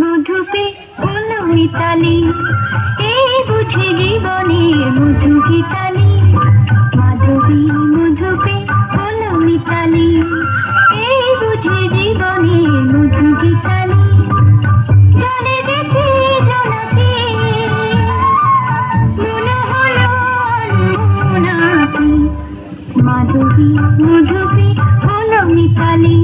মধুপে মিতালি এই বুঝে জীবনের মধু গীতালি মাধবী মধুপে হলো মিতালি এই বুঝে জীবনের মধু গীতালি জলে দেখি জোনাকি মনে হলো মাধবী মধুপে হলো মিতালি